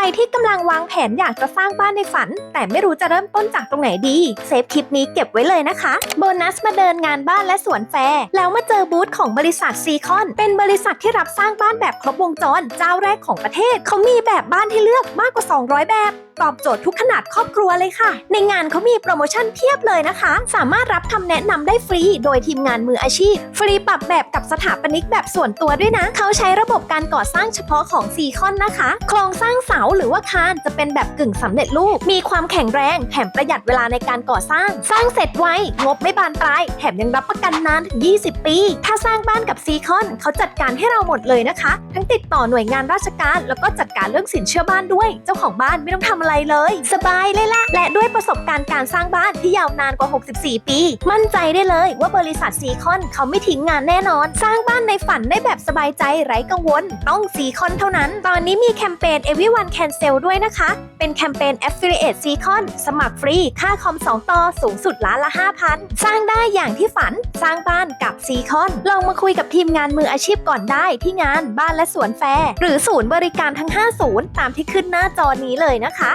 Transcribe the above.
รที่กำลังวางแผนอยากจะสร้างบ้านในฝัน แต่ไม่รู้จะเริ่มต้นจากตรงไหนดี เซฟคลิปนี้เก็บไว้เลยนะคะ โบนัสมาเดินงานบ้านและสวนแฟร์ แล้วมาเจอบูธของบริษัทซีคอน เป็นบริษัทที่รับสร้างบ้านแบบครบวงจร เจ้าแรกของประเทศ เขามีแบบบ้านให้เลือกมากกว่า 200 แบบ ตอบโจทย์ทุกขนาดครอบครัวเลยค่ะ ในงานเขามีโปรโมชั่นเพียบเลยนะคะ สามารถรับคำแนะนำได้ฟรี โดยทีมงานมืออาชีพ ฟรีปรับแบบกับสถาปนิกแบบส่วนตัวด้วยนะ เขาใช้ระบบการก่อสร้างเฉพาะของซีคอนนะคะ โครงสร้างเสาหรือว่าคานจะเป็นแบบกึ่งสำเร็จรูป มีความแข็งแรงแถมประหยัดเวลาในการก่อสร้าง สร้างเสร็จไวงบไม่บานปลายแถมยังรับประกันนานถึง 20 ปี ถ้าสร้างบ้านกับซีคอนเขาจัดการให้เราหมดเลยนะคะ ติดต่อหน่วยงานราชการ แล้วก็จัดการเรื่องสินเชื่อบ้านด้วย เจ้าของบ้านไม่ต้องทำอะไรเลย สบายเลยล่ะและด้วยประสบการณ์การสร้างบ้านที่ยาวนานกว่า 64 ปี มั่นใจได้เลยว่าบริษัทซีคอนเขาไม่ทิ้งงานแน่นอน สร้างบ้านในฝันได้แบบสบายใจไร้กังวล ต้องซีคอนเท่านั้น ตอนนี้มีแคมเปญ Everyone Can Sell ด้วยนะคะ เป็นแคมเปญ Affiliate ซีคอนสมัครฟรี ค่าคอม 2 ต่อสูงสุดล้านละ 5,000 สร้างได้อย่างที่ฝัน สร้างบ้านกับซีคอนลองมาคุยกับทีมงานมืออาชีพก่อนได้ที่งานบ้านและสววนแฟร์หรือศูนย์บริการทั้ง 5 ศูนย์ตามที่ขึ้นหน้าจอนี้เลยนะคะ